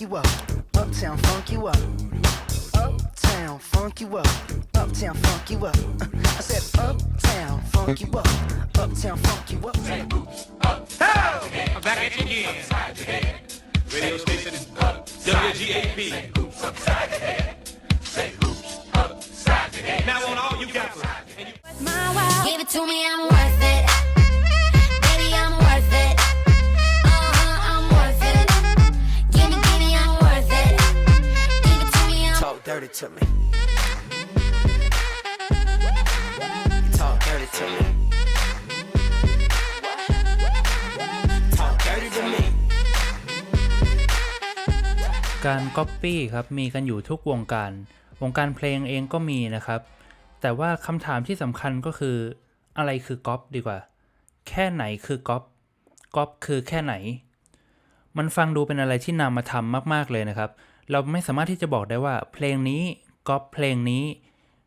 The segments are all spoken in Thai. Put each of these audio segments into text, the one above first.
you up. Uptown funk you up. Uptown funk you up. Uptown funk you up. I said uptown funk you up. Uptown funk you up. Say uptown. I'm back at you again. Radio station WGAP. Hoops upside your head. Say hoops upside your head. Now on all you got. Give it to me, I'm worth it. Dirty to me. Talk dirty to me. Talk dirty to me. การก๊อปปี้ครับมีกันอยู่ทุกวงการ วงการเพลงเองก็มีนะครับ แต่ว่าคำถามที่สำคัญก็คือ อะไรคือก๊อปดีกว่า แค่ไหนคือก๊อปก๊อปคือแค่ไหน มันฟังดูเป็นอะไรที่นำมาทำมาก ๆ เลยนะครับ เราไม่สามารถที่จะบอกได้ว่า เพลงนี้ก๊อปเพลงนี้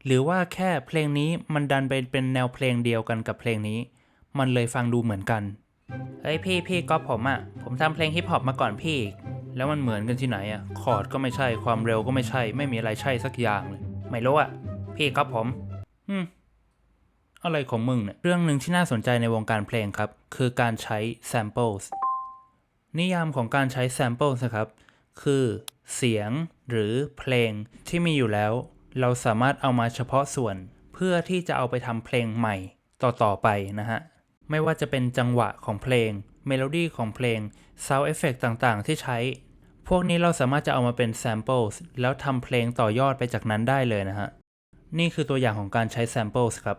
หรือว่าแค่เพลงนี้มันดันไปเป็นแนวเพลงเดียวกันกับเพลงนี้ มันเลยฟังดูเหมือนกันเฮ้ยพี่พี่ก๊อปผมอะ่ะผมทำเพลงฮิปฮอปมาก่อนพี่อีกแล้วมันเหมือนกันที่ไหนอะ่ะคอร์ดก็ไม่ใช่ความเร็วก็ไม่ใช่ ไม่มีอะไรใช่สักอย่างเลยไม่รู้อะ่ะ พี่ก๊อปผมอืมอะไรของมึงเนี่ยเรื่องหนึ่งที่น่าสนใจในวงการเพลงครับ คือการใช้ samples นิยามของการใช้ samples นะครับ คือ เสียงหรือเพลงที่มีอยู่แล้ว เราสามารถเอามาเฉพาะส่วน เพื่อที่จะเอาไปทำเพลงใหม่ต่อๆไปนะฮะ ไม่ว่าจะเป็นจังหวะของเพลง เมโลดี้ของเพลง Sound Effect ต่างๆ ที่ใช้ พวกนี้เราสามารถจะเอามาเป็น samples แล้วทำเพลงต่อยอดไปจากนั้นได้เลยนะฮะ นี่คือตัวอย่างของการใช้ samples ครับ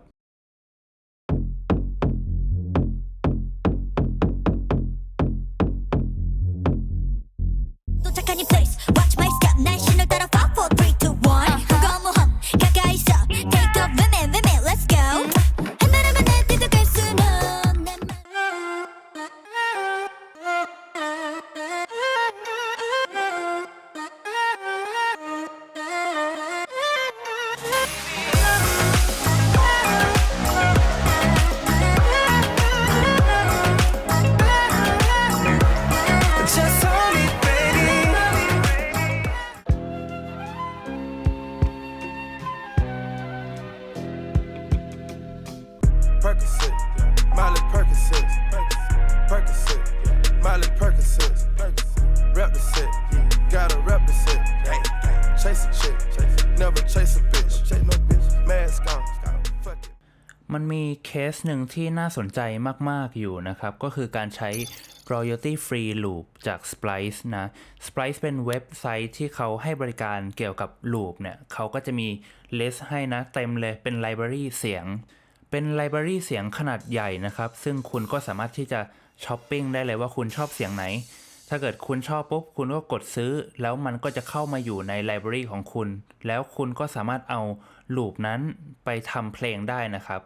มันมีเคสหนึ่งที่น่าสนใจมาก ๆ อยู่นะครับ ก็คือการใช้ royalty free loop จาก Splice นะ Splice เป็นเว็บไซต์ที่เขาให้บริการเกี่ยวกับ loop เนี่ยเขาก็จะมี list ให้นะ เต็มเลยเป็น library เสียง เป็น library เสียงขนาดใหญ่นะครับ ซึ่งคุณก็สามารถที่จะช้อปปิ้งได้เลยว่าคุณชอบเสียงไหน ถ้าเกิดคุณชอบปุ๊บ คุณก็กดซื้อ แล้วมันก็จะเข้ามาอยู่ในไลบรารีของคุณ แล้วคุณก็สามารถเอา ลูปนั้นไปทำเพลงได้นะครับ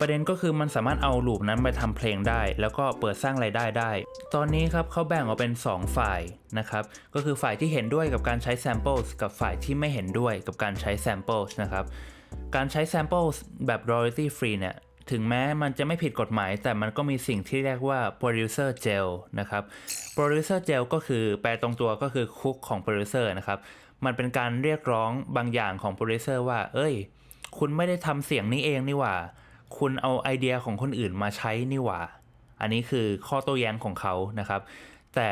ประเด็นก็คือมันสามารถเอาลูปนั้นไปทำเพลงได้ แล้วก็เปิดสร้างรายได้ได้ ตอนนี้ครับเขาแบ่งออกเป็น 2 ฝ่ายนะครับ ก็คือฝ่ายที่เห็นด้วยกับการใช้ samples กับฝ่ายที่ไม่เห็นด้วยกับการใช้ samples นะครับ การใช้ samples แบบ royalty free เนี่ย ถึงแม้มันจะไม่ผิดกฎหมาย แต่มันก็มีสิ่งที่เรียกว่า producer jail นะครับ producer jail ก็คือแปลตรงตัวก็คือคุกของ producer นะครับ มันเป็นการเรียกร้องบางอย่างของ producer ว่า เอ้ย คุณไม่ได้ทำเสียงนี้เองนี่หว่า คุณเอาไอเดียของคนอื่นมาใช้นี่หว่า อันนี้คือข้อโต้แย้งของเขานะครับ แต่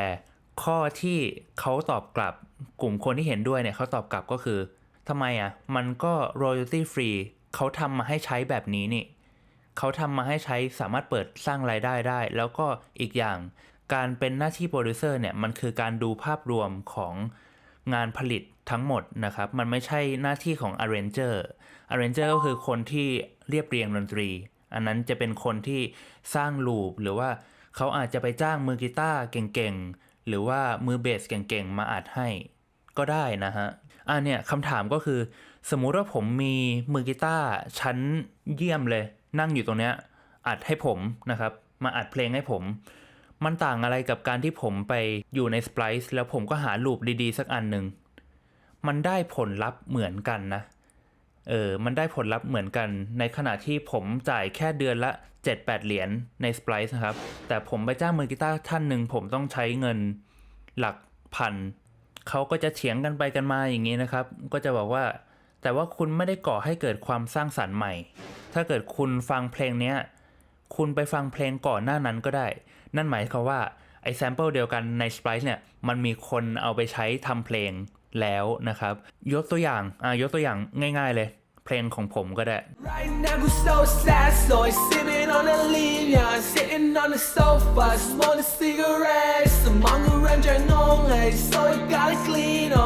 ข้อที่เขาตอบกลับกลุ่มคนที่เห็นด้วยเนี่ยเขาตอบกลับก็คือทำไมอะ มันก็ royalty free เขาทำมาให้ใช้แบบนี้นี่ เขาทำมาให้ใช้สามารถเปิดสร้างรายได้ได้ แล้วก็อีกอย่างการเป็นหน้าที่โปรดิวเซอร์เนี่ยมันคือการดูภาพรวมของงานผลิตทั้งหมดนะครับ มันไม่ใช่หน้าที่ของ arranger arranger ก็คือคนที่เรียบเรียงดนตรี อันนั้นจะเป็นคนที่สร้างลูปหรือว่าเขาอาจจะไปจ้างมือกีตาร์เก่งๆ หรือว่ามือเบสเก่งๆ มาอัดให้ก็ได้นะฮะอะเนี่ยคำถามก็คือ สมมุติว่าผมมีมือกีตาร์ชั้นเยี่ยมเลย นั่งอยู่ตรงเนี้ยอัดให้ผมนะครับ มาอัดเพลงให้ผม มันต่างอะไรกับการที่ผมไปอยู่ใน Splice แล้วผมก็หาลูปดีๆ สักอันหนึ่ง มันได้ผลลัพธ์เหมือนกันนะ เออ มันได้ผลลัพธ์เหมือนกัน ในขณะที่ผมจ่ายแค่เดือนละ 7-8 เหรียญใน Splice นะครับ แต่ผมไปจ้างมือกีตาร์ท่านหนึ่งผมต้องใช้เงินหลักพันเขาก็จะเถียงกันไปกันมาอย่างนี้นะครับ ก็จะบอกว่า แต่ว่าคุณไม่ได้ก่อให้เกิดความสร้างสรรค์ใหม่ ถ้าเกิดคุณฟังเพลงเนี้ย คุณไปฟังเพลงก่อนหน้านั้นก็ได้ นั่นหมายความว่าไอ้แซมเปิลเดียวกันใน Splice เนี่ย มันมีคนเอาไปใช้ทำเพลงแล้วนะครับ ยกตัวอย่าง อะยกตัวอย่างง่าย ๆเลย เพลงของผมก็ได้ Right now, so sad, so sipping on a lean, yeah, sitting on the sofa, smoking cigarettes, among around your nose, so I gotta clean on,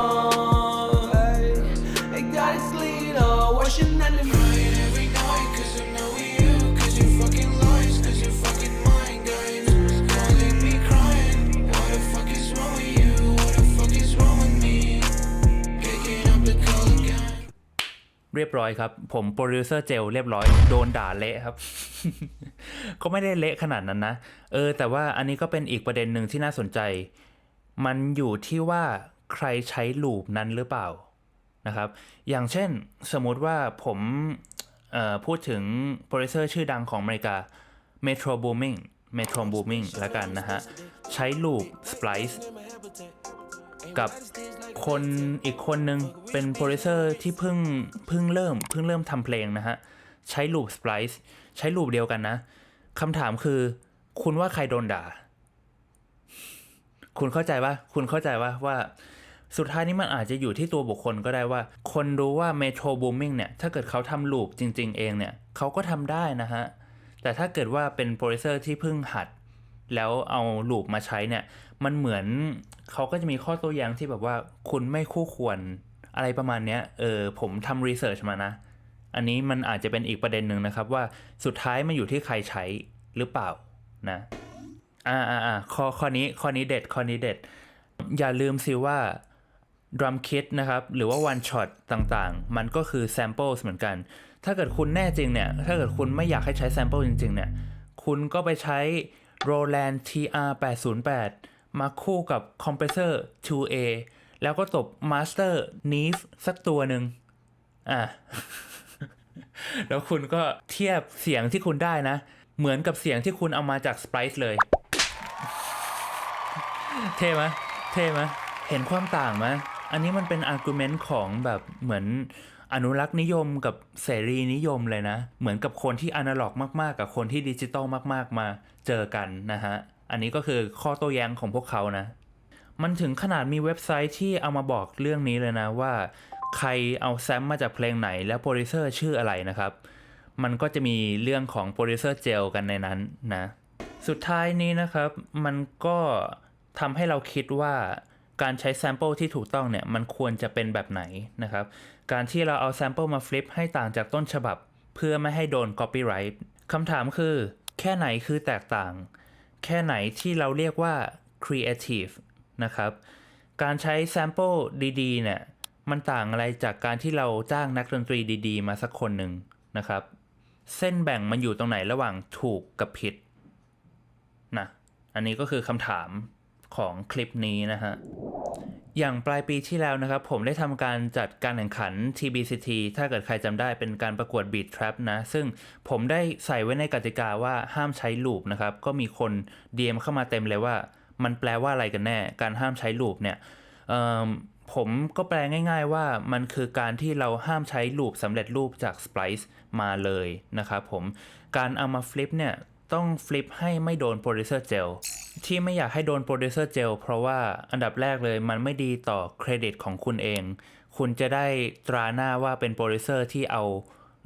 เรียบร้อยครับ ผมโปรดิวเซอร์เจลเรียบร้อยโดนด่าเละครับ ก็ไม่ได้เละขนาดนั้นนะ เออ แต่ว่าอันนี้ก็เป็นอีกประเด็นหนึ่งที่น่าสนใจ มันอยู่ที่ว่าใครใช้ลูปนั้นหรือเปล่า นะครับ อย่างเช่นสมมุติว่าผมพูดถึงโปรดิวเซอร์ชื่อดังของอเมริกา Metro Booming Metro Booming แล้วกันนะฮะ ใช้ลูป Splice กับคนอีกคนนึงเป็นโปรดิวเซอร์ที่เพิ่งเพิ่งเริ่มเพิ่งเริ่มทำเพลงนะฮะ ใช้ลูป Splice ใช้ลูปเดียวกันนะคำถามคือ คุณว่าใครโดนด่า คุณเข้าใจว่าคุณเข้าใจว่าว่า สุดท้ายนี้มันอาจจะอยู่ที่ตัวบุคคลก็ได้ว่า คนรู้ว่า Metro Booming เนี่ย ถ้าเกิดเขาทำลูปจริง ๆ เองเนี่ยเขาก็ทำได้นะฮะ แต่ถ้าเกิดว่าเป็นโปรดิวเซอร์ที่เพิ่งหัด แล้วเอาลูปมาใช้เนี่ย มันเหมือนเขาก็จะมีข้อโต้แย้งที่แบบว่าคุณไม่คู่ควรอะไรประมาณเนี้ย เออผมทำรีเสิร์ชมานะ อันนี้มันอาจจะเป็นอีกประเด็นหนึ่งนะครับว่าสุดท้ายมันอยู่ที่ใครใช้หรือเปล่านะอ่าอ่าอ่าข้อข้อนี้ข้อนี้เด็ดข้อนี้เด็ด อย่าลืมสิว่า drum kit นะครับ หรือว่า one shot ต่างๆ มันก็คือ samples เหมือนกัน ถ้าเกิดคุณแน่จริงเนี่ย ถ้าเกิดคุณไม่อยากให้ใช้ sample จริง ๆ เนี่ย คุณก็ไปใช้ Roland TR 808มาคู่กับ compressor 2A แล้วก็ตบ master Neve สักตัวหนึ่งอะ แล้วคุณก็เทียบเสียงที่คุณได้นะ เหมือนกับเสียงที่คุณเอามาจาก Splice เลย เท่ไหมเท่ไหมเห็นความต่างไหม อันนี้มันเป็นอาร์กิวเมนต์ของแบบเหมือนอนุรักษ์นิยมกับเสรีนิยมเลยนะ เหมือนกับคนที่อนาล็อกมากๆ กับคนที่ดิจิตอลมากๆ มาเจอกันนะฮะ อันนี้ก็คือข้อโต้แย้งของพวกเขานะ มันถึงขนาดมีเว็บไซต์ที่เอามาบอกเรื่องนี้เลยนะว่า ใครเอาแซมมาจากเพลงไหนแล้วโปรดิวเซอร์ชื่ออะไรนะครับ มันก็จะมีเรื่องของโปรดิวเซอร์เจลกันในนั้นนะ สุดท้ายนี้นะครับ มันก็ทำให้เราคิดว่า การใช้แซมเปิลที่ถูกต้องเนี่ยมันควรจะเป็นแบบไหนนะครับ การที่เราเอาแซมเปิลมาฟลิปให้ต่างจากต้นฉบับ เพื่อไม่ให้โดน Copyright คำถามคือ แค่ไหนคือแตกต่าง แค่ไหนที่เราเรียกว่า Creative นะครับ การใช้แซมเปิลดีๆเนี่ยมันต่างอะไรจากการที่เราจ้างนักดนตรีดีๆ มาสักคนหนึ่งนะครับ เส้นแบ่งมันอยู่ตรงไหนระหว่างถูกกับผิดนะอันนี้ก็คือคำถามของคลิปนี้นะฮะ อย่างปลายปีที่แล้วนะครับ ผมได้ทำการจัดการแข่งขัน TBCT ถ้าเกิดใครจำได้เป็นการประกวด Beat Trap นะ ซึ่งผมได้ใส่ไว้ในกติกาว่าห้ามใช้ลูปนะครับ ก็มีคน DM เข้ามาเต็มเลยว่า มันแปลว่าอะไรกันแน่ การห้ามใช้ลูปเนี่ยผมก็แปลง่าย ๆว่ามันคือการที่เราห้ามใช้ลูปสำเร็จรูปจาก Splice มาเลยนะครับผม การเอามาฟลิปเนี่ย ต้องฟลิปให้ไม่โดนโปรดิวเซอร์เจลที่ไม่อยากให้โดนโปรดิวเซอร์เจลเพราะว่าอันดับแรกเลยมันไม่ดีต่อเครดิตของคุณเอง คุณจะได้ตราหน้าว่าเป็นโปรดิวเซอร์ที่เอา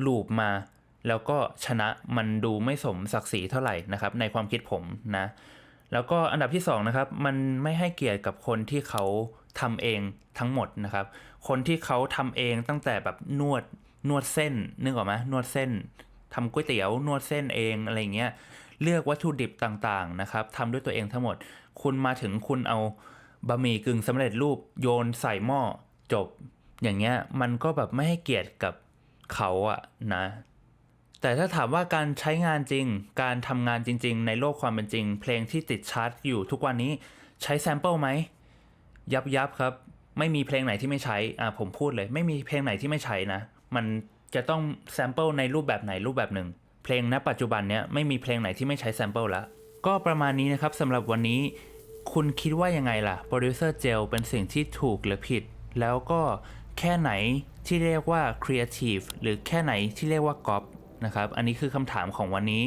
ลูปมา แล้วก็ชนะมันดูไม่สมศักดิ์ศรีเท่าไหร่นะครับ ในความคิดผมนะ แล้วก็อันดับที่2นะครับมันไม่ให้เกียรติกับคนที่เขาทำเองทั้งหมดนะครับ คนที่เขาทำเองตั้งแต่แบบนวดนวดเส้นนึกออกไหมนวดเส้น ทำก๋วยเตี๋ยวนวดเส้นเองอะไรเงี้ยเลือกวัตถุดิบต่างๆนะครับทำด้วยตัวเองทั้งหมด คุณมาถึงคุณเอาบะหมี่กึ่งสำเร็จรูปโยนใส่หม้อจบ อย่างเงี้ยมันก็แบบไม่ให้เกียรติกับเขาอะนะ แต่ถ้าถามว่าการใช้งานจริง การทำงานจริง ๆ ในโลกความเป็นจริง เพลงที่ติดชาร์ตอยู่ทุกวันนี้ใช้แซมเปิลไหมยับยับครับ ไม่มีเพลงไหนที่ไม่ใช้อ่าผมพูดเลย ไม่มีเพลงไหนที่ไม่ใช้นะ มัน จะต้องแซมเปิลในรูปแบบไหนรูปแบบหนึ่ง เพลงณปัจจุบันเนี้ยไม่มีเพลงไหนที่ไม่ใช้แซมเปิลล้วก็ประมาณนี้นะครับสำหรับวันนี้ คุณคิดว่ายังไงล่ะโปรดิวเซอร์เจลเป็นสิ่งที่ถูกหรือผิด แล้วก็แค่ไหนที่เรียกว่าครีเอทีฟหรือแค่ไหนที่เรียกว่าก๊อปนะครับอันนี้คือคำถามของวันนี้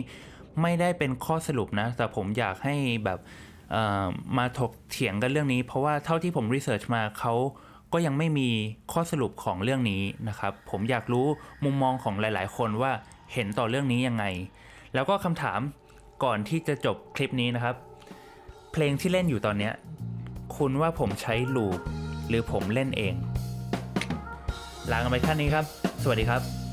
ไม่ได้เป็นข้อสรุปนะ แต่ผมอยากให้แบบเอ่อมาถกเถียงกันเรื่องนี้ เพราะว่าเท่าที่ผมรีเสิร์ชมาเขา ก็ยังไม่มีข้อสรุปของเรื่องนี้นะครับ ผมอยากรู้มุมมองของหลาย ๆ คนว่าเห็นต่อเรื่องนี้ยังไง แล้วก็คำถามก่อนที่จะจบคลิปนี้นะครับ เพลงที่เล่นอยู่ตอนนี้คุณว่าผมใช้ลูปหรือผมเล่นเอง ลากันไปแค่นี้ครับ สวัสดีครับ